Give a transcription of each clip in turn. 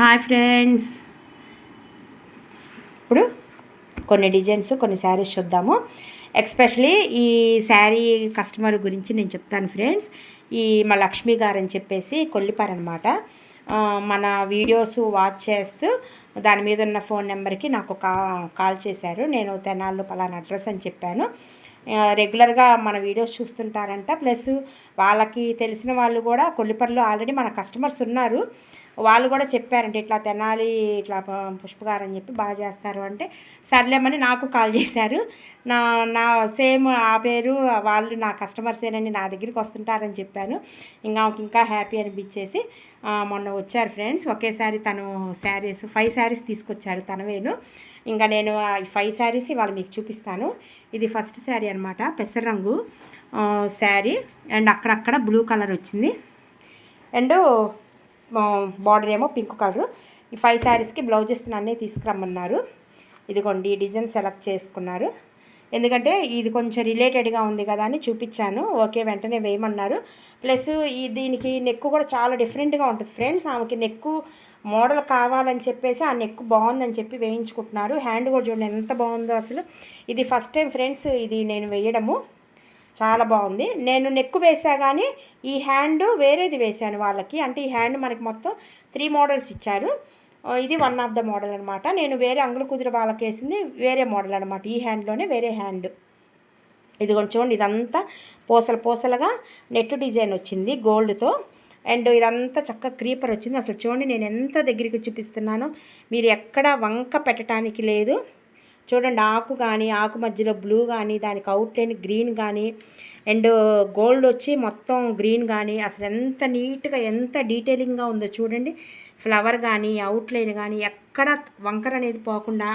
Hi friends. ఇప్పుడు కొన్ని designs కొన్ని శారీస్ చూద్దాము. ఎక్స్పెషలీ ఈ శారీ కస్టమర్ గురించి నేను చెప్తాను ఫ్రెండ్స్. ఈ మా లక్ష్మి గారు అని చెప్పేసి కొల్లిపారనమాట మన వీడియోస్ వాచ్ చేస్తూ దాని మీద ఉన్న ఫోన్ నెంబర్కి నాకు కా కాల్ చేశారు. నేను తెనాల్లో పలానా అడ్రస్ అని చెప్పాను. రెగ్యులర్గా మన వీడియోస్ చూస్తుంటారంట. ప్లస్ వాళ్ళకి తెలిసిన వాళ్ళు కూడా కొల్లిపర్లో ఆల్రెడీ మన కస్టమర్స్ ఉన్నారు. వాళ్ళు కూడా చెప్పారంటే ఇట్లా తినాలి ఇట్లా పుష్పగారు అని చెప్పి బాగా చేస్తారు అంటే సర్లేమని నాకు కాల్ చేశారు. నా నా సేమ్ ఆ పేరు వాళ్ళు నా కస్టమర్సేనని నా దగ్గరికి వస్తుంటారని చెప్పాను. ఇంకా ఇంకా హ్యాపీ అనిపించేసి మొన్న వచ్చారు ఫ్రెండ్స్. ఒకేసారి తను శారీస్ ఫైవ్ శారీస్ తీసుకొచ్చారు తనవేను. ఇంకా నేను ఈ ఫైవ్ శారీస్ వాళ్ళు మీకు చూపిస్తాను. ఇది ఫస్ట్ శారీ అనమాట పెసర రంగు శారీ. అండ్ అక్కడక్కడ బ్లూ కలర్ వచ్చింది. అండ్ బార్డర్ ఏమో పింక్ కలర్ ఈ ఫైవ్ శారీస్కి బ్లౌజెస్ అన్నీ తీసుకురమ్మన్నారు. ఇదిగోండి ఈ డిజైన్ సెలెక్ట్ చేసుకున్నారు. ఎందుకంటే ఇది కొంచెం రిలేటెడ్గా ఉంది కదా అని చూపించాను. ఓకే వెంటనే వేయమన్నారు. ప్లస్ ఈ దీనికి నెక్కు కూడా చాలా డిఫరెంట్గా ఉంటుంది ఫ్రెండ్స్ ఆమెకి నెక్కు మోడల్ కావాలని చెప్పేసి ఆ నెక్ బాగుందని చెప్పి వేయించుకుంటున్నారు. హ్యాండ్ కూడా చూడండి ఎంత బాగుందో అసలు. ఇది ఫస్ట్ టైం ఫ్రెండ్స్ ఇది నేను వేయడము. చాలా బాగుంది. నేను నెక్ వేసా కానీ ఈ హ్యాండ్ వేరేది వేశాను వాళ్ళకి. అంటే ఈ హ్యాండ్ మనకి మొత్తం త్రీ మోడల్స్ ఇచ్చారు. ఇది వన్ ఆఫ్ ద మోడల్ అనమాట నేను వేరే అంగుళ కుదిరి వాళ్ళకి వేసింది వేరే మోడల్ అనమాట ఈ హ్యాండ్లోనే వేరే హ్యాండ్. ఇది కొంచెం చూడండి ఇదంతా పూసలు పూసలుగా నెట్ డిజైన్ వచ్చింది గోల్డ్తో. అండ్ ఇదంతా చక్కగా క్రీపర్ వచ్చింది. అసలు చూడండి నేను ఎంత దగ్గరికి చూపిస్తున్నానో. మీరు ఎక్కడ వంక పెట్టడానికి లేదు. చూడండి ఆకు కానీ ఆకు మధ్యలో బ్లూ కానీ దానికి అవుట్లైన్ గ్రీన్ కానీ అండ్ గోల్డ్ వచ్చి మొత్తం గ్రీన్ కానీ అసలు ఎంత నీట్గా ఎంత డీటెయిలింగ్గా ఉందో చూడండి. ఫ్లవర్ కానీ అవుట్లైన్ కానీ ఎక్కడ వంకర అనేది పోకుండా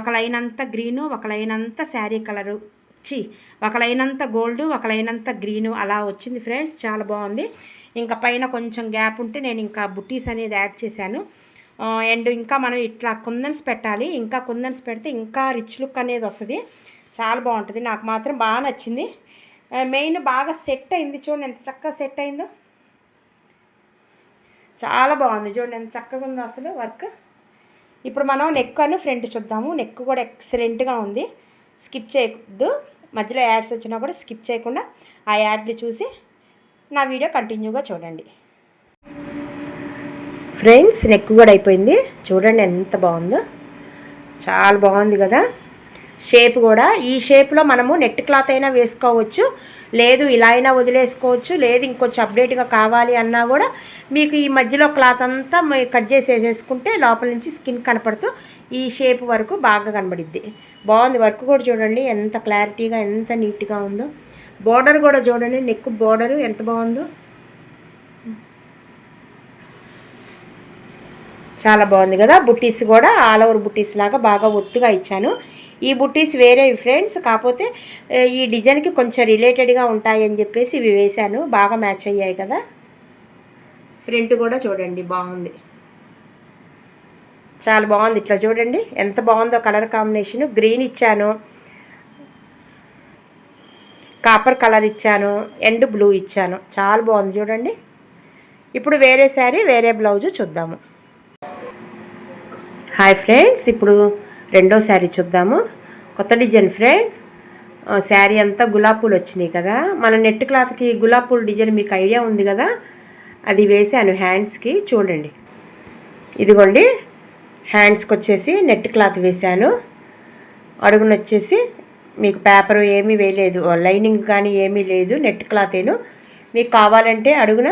ఒక లైన్ అంతా గ్రీను ఒక లైన్ అంతా శారీ కలరు చి ఒక లైన్ అంతా గోల్డ్ ఒక లైన్ అంతా గ్రీను అలా వచ్చింది ఫ్రెండ్స్ చాలా బాగుంది. ఇంకా పైన కొంచెం గ్యాప్ ఉంటే నేను ఇంకా బుట్టీస్ అనేది యాడ్ చేశాను. అండ్ ఇంకా మనం ఇట్లా కుందన్స్ పెట్టాలి. ఇంకా కుందన్స్ పెడితే ఇంకా రిచ్ లుక్ అనేది వస్తుంది. చాలా బాగుంటుంది. నాకు మాత్రం బాగా నచ్చింది. మెయిన్ బాగా సెట్ అయింది చూడండి. ఎంత చక్కగా సెట్ అయిందో. చాలా బాగుంది చూడండి. ఎంత చక్కగా ఉందో అసలు వర్క్ ఇప్పుడు మనం నెక్ అని ఫ్రంట్ చూద్దాము. నెక్ కూడా ఎక్సలెంట్గా ఉంది. స్కిప్ చేయొద్దు. మధ్యలో యాడ్స్ వచ్చినా కూడా స్కిప్ చేయకుండా ఆ యాడ్ని చూసి నా వీడియో కంటిన్యూగా చూడండి. ఫ్రెండ్స్ నెక్ కూడా అయిపోయింది. చూడండి ఎంత బాగుందో. చాలా బాగుంది కదా. షేప్ కూడా. ఈ షేప్లో మనము నెట్ క్లాత్ అయినా వేసుకోవచ్చు. లేదు ఇలా అయినా వదిలేసుకోవచ్చు. లేదు ఇంకొంచెం అప్డేట్గా కావాలి అన్నా కూడా మీకు ఈ మధ్యలో క్లాత్ అంతా కట్ చేసి వేసేసుకుంటే లోపల నుంచి స్కిన్ కనపడుతూ ఈ షేప్ వరకు బాగా కనబడిద్ది. బాగుంది. వర్క్ కూడా చూడండి. ఎంత క్లారిటీగా ఎంత నీట్గా ఉందో. బోర్డర్ కూడా చూడండి. నెక్ బోర్డరు ఎంత బాగుందో. చాలా బాగుంది కదా. బుట్టీస్ కూడా ఆల్ ఓవర్ బుట్టీస్ లాగా బాగా ఒత్తుగా ఇచ్చాను. ఈ బుట్టీస్ వేరే ఫ్రెండ్స్ కాకపోతే ఈ డిజైన్కి కొంచెం రిలేటెడ్గా ఉంటాయి అని చెప్పేసి ఇవి వేశాను. బాగా మ్యాచ్ అయ్యాయి కదా. ఫ్రంట్ కూడా చూడండి బాగుంది. చాలా బాగుంది. ఇట్లా చూడండి ఎంత బాగుందో కలర్ కాంబినేషన్. గ్రీన్ ఇచ్చాను. కాపర్ కలర్ ఇచ్చాను. ఎండ్ బ్లూ ఇచ్చాను. చాలా బాగుంది చూడండి. ఇప్పుడు వేరే శారీ వేరే బ్లౌజు చూద్దాము. హాయ్ ఫ్రెండ్స్ ఇప్పుడు రెండో శారీ చూద్దాము. కొత్త డిజైన్ ఫ్రెండ్స్. శారీ అంతా గులాబ్ పూలు వచ్చినాయి కదా. మన నెట్ క్లాత్కి గులాబ్ పూలు డిజైన్ మీకు ఐడియా ఉంది కదా? అది వేసాను హ్యాండ్స్కి చూడండి. ఇదిగోండి హ్యాండ్స్కి వచ్చేసి నెట్ క్లాత్ వేశాను. అడుగున వచ్చేసి మీకు పేపర్ ఏమీ వేయలేదు లైనింగ్ కానీ ఏమీ లేదు నెట్ క్లాతేను. మీకు కావాలంటే అడుగున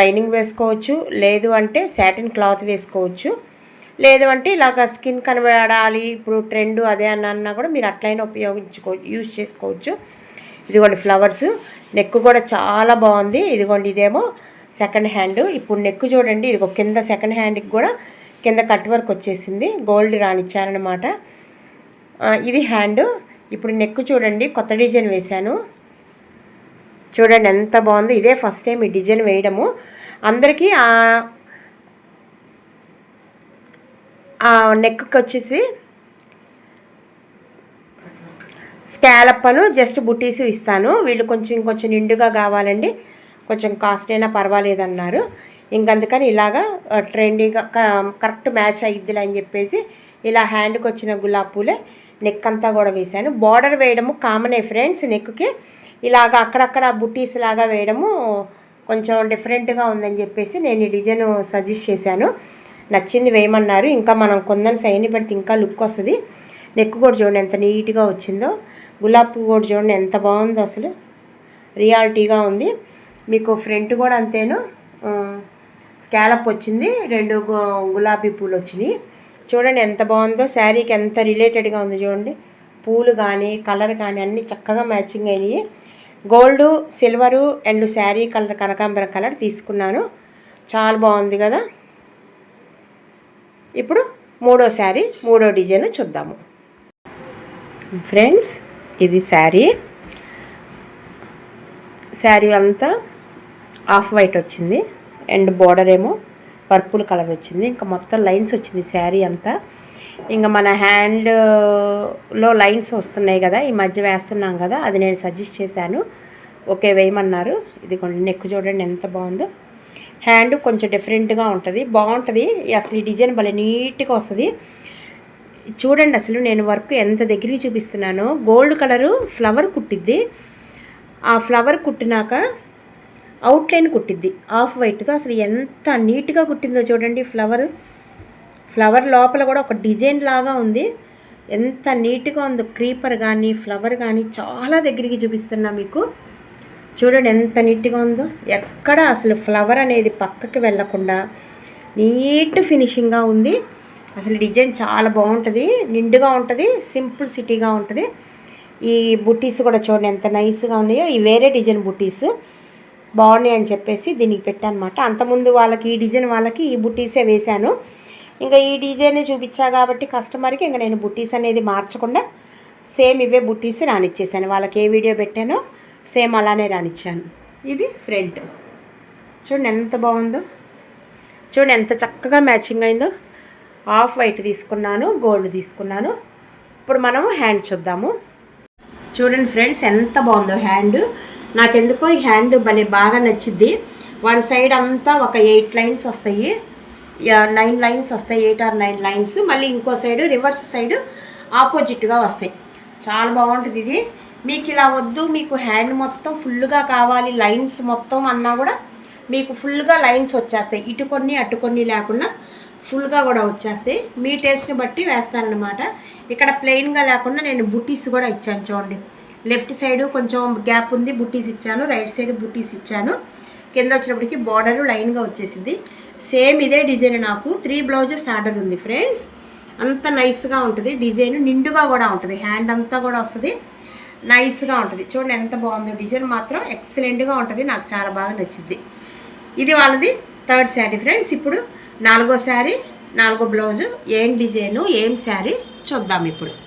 లైనింగ్ వేసుకోవచ్చు లేదు అంటే శాటిన్ క్లాత్ వేసుకోవచ్చు. లేదు అంటే ఇలాగ స్కిన్ కనబడాలి ఇప్పుడు ట్రెండ్ అదే అని అన్నా కూడా మీరు అట్లయినా ఉపయోగించుకో యూజ్ చేసుకోవచ్చు. ఇదిగోండి ఫ్లవర్స్ నెక్ కూడా చాలా బాగుంది. ఇదిగోండి ఇదేమో సెకండ్ హ్యాండ్. ఇప్పుడు నెక్ చూడండి ఇదిగో కింద సెకండ్ హ్యాండ్కి కూడా కింద కట్ వర్క్ వచ్చేసింది. గోల్డ్ రానిచ్చారనమాట ఇది హ్యాండ్. ఇప్పుడు నెక్ చూడండి కొత్త డిజైన్ వేశాను. చూడండి ఎంత బాగుంది. ఇదే ఫస్ట్ టైం ఈ డిజైన్ వేయడము. అందరికీ నెక్కి వచ్చేసి స్కాలప్పను జస్ట్ బుటీసు ఇస్తాను. వీళ్ళు కొంచెం ఇంకొంచెం నిండుగా కావాలండి. కొంచెం కాస్ట్ అయినా పర్వాలేదన్నారు. ఇంకందుకని ఇలాగా ట్రెండీగా కరెక్ట్ మ్యాచ్ అయ్యిద్దిలే అని చెప్పేసి ఇలా హ్యాండ్కి వచ్చిన గులాబ్ పూలే నెక్ అంతా కూడా వేశాను. బార్డర్ వేయడము కామనే ఫ్రెండ్స్ నెక్కి ఇలాగ అక్కడక్కడ బుట్టీస్ లాగా వేయడము కొంచెం డిఫరెంట్గా ఉందని చెప్పేసి నేను ఈ డిజైన్ సజెస్ట్ చేశాను. నచ్చింది వేయమన్నారు. ఇంకా మనం కొందని సైన్ పెడితే ఇంకా లుక్ వస్తుంది. నెక్ కూడా చూడండి ఎంత నీట్గా వచ్చిందో. గులాబ్ పువ్వు కూడా చూడండి ఎంత బాగుందో అసలు. రియాలిటీగా ఉంది. మీకు ఫ్రంట్ కూడా అంతేను. స్కాలప్ వచ్చింది. రెండు గులాబీ పూలు వచ్చినాయి. చూడండి ఎంత బాగుందో. శారీకి ఎంత రిలేటెడ్గా ఉంది చూడండి. పూలు కానీ కలర్ కానీ అన్నీ చక్కగా మ్యాచింగ్ అయినాయి. Gold silver and sari colour కనకాంబరం కలర్ తీసుకున్నాను. చాలా బాగుంది కదా. ఇప్పుడు మూడో శారీ మూడో డిజైన్ చూద్దాము. ఫ్రెండ్స్ ఇది శారీ. శారీ అంతా ఆఫ్ వైట్ వచ్చింది. అండ్ బార్డర్ ఏమో పర్పుల్ కలర్ వచ్చింది. ఇంకా మొత్తం లైన్స్ వచ్చింది శారీ అంతా. ఇంకా మన హ్యాండ్లో లైన్స్ వస్తున్నాయి కదా ఈ మధ్య వేస్తున్నాం కదా అది నేను సజెస్ట్ చేశాను. ఓకే వేయమన్నారు. ఇది కొన్ని నెక్ చూడండి ఎంత బాగుందో. హ్యాండ్ కొంచెం డిఫరెంట్గా ఉంటుంది. బాగుంటుంది. అసలు ఈ డిజైన్ భలే నీట్గా వస్తుంది. చూడండి అసలు నేను వర్క్ ఎంత దగ్గరికి చూపిస్తున్నానో. గోల్డ్ కలరు ఫ్లవర్ కుట్టిద్ది. ఆ ఫ్లవర్ కుట్టినాక అవుట్లైన్ కుట్టిద్ది. ఆఫ్ వైట్తో అసలు ఎంత నీట్గా కుట్టిందో చూడండి ఫ్లవర్. ఫ్లవర్ లోపల కూడా ఒక డిజైన్ లాగా ఉంది. ఎంత నీట్గా ఉందో. క్రీపర్ కానీ ఫ్లవర్ కానీ చాలా దగ్గరికి చూపిస్తున్నా మీకు. చూడండి ఎంత నీట్గా ఉందో. ఎక్కడ అసలు ఫ్లవర్ అనేది పక్కకి వెళ్ళకుండా నీట్ ఫినిషింగ్గా ఉంది. అసలు డిజైన్ చాలా బాగుంటుంది నిండుగా ఉంటుంది సింపుల్ సిటీగా ఉంటుంది. ఈ బుట్టీస్ కూడా చూడండి ఎంత నైస్గా ఉన్నాయో. ఈ వేరే డిజైన్ బుట్టీస్ బాగున్నాయి అని చెప్పేసి దీనికి పెట్టానమాట. అంతకుముందు వాళ్ళకి ఈ డిజైన్ వాళ్ళకి ఈ బుట్టీసే వేశాను. ఇంకా ఈ డిజైన్ చూపించా కాబట్టి కస్టమర్కి ఇంకా నేను బుట్టీస్ అనేది మార్చకుండా సేమ్ ఇవే బుట్టీస్ రానిచ్చేసాను. వాళ్ళకి ఏ వీడియో పెట్టానో సేమ్ అలానే రానిచ్చాను. ఇది ఫ్రంట్. చూడండి ఎంత బాగుందో. చూడండి ఎంత చక్కగా మ్యాచింగ్ అయిందో. ఆఫ్ వైట్ తీసుకున్నాను గోల్డ్ తీసుకున్నాను. ఇప్పుడు మనము హ్యాండ్ చూద్దాము. చూడండి ఫ్రెండ్స్ ఎంత బాగుందో హ్యాండ్. నాకెందుకో ఈ హ్యాండ్ భలే బాగా నచ్చింది వన్ సైడ్ అంతా ఒక ఎయిట్ లైన్స్ వస్తాయి. నైన్ లైన్స్ వస్తాయి ఎయిట్ ఆర్ నైన్ లైన్స్. మళ్ళీ ఇంకో సైడ్ రివర్స్ సైడ్ ఆపోజిట్గా వస్తాయి. చాలా బాగుంటుంది ఇది. మీకు ఇలా వద్దు మీకు హ్యాండ్ మొత్తం ఫుల్గా కావాలి లైన్స్ మొత్తం అన్నా కూడా మీకు ఫుల్గా లైన్స్ వచ్చేస్తాయి. ఇటు కొన్ని అటు కొన్ని లేకుండా ఫుల్గా కూడా వచ్చేస్తాయి. మీ టేస్ట్ని బట్టి వేస్తానమాట ఇక్కడ ప్లెయిన్గా లేకుండా నేను బుట్టీస్ కూడా ఇచ్చాను చూడండి. లెఫ్ట్ సైడ్ కొంచెం గ్యాప్ ఉంది బుట్టీస్ ఇచ్చాను. రైట్ సైడ్ బుటీస్ ఇచ్చాను. కింద వచ్చినప్పటికి బార్డరు లైన్గా వచ్చేసింది. సేమ్ ఇదే డిజైన్ నాకు. త్రీ బ్లౌజెస్ ఆర్డర్ ఉంది ఫ్రెండ్స్ అంత నైస్గా ఉంటుంది. డిజైన్ నిండుగా కూడా ఉంటుంది. హ్యాండ్ అంతా కూడా వస్తుంది. నైస్గా ఉంటుంది. చూడండి ఎంత బాగుందో. డిజైన్ మాత్రం ఎక్సలెంట్గా ఉంటుంది. నాకు చాలా బాగా నచ్చింది. ఇది వాళ్ళది థర్డ్ శారీ ఫ్రెండ్స్ ఇప్పుడు నాలుగో శారీ నాలుగో బ్లౌజు ఏం డిజైను ఏం శారీ చూద్దాం ఇప్పుడు.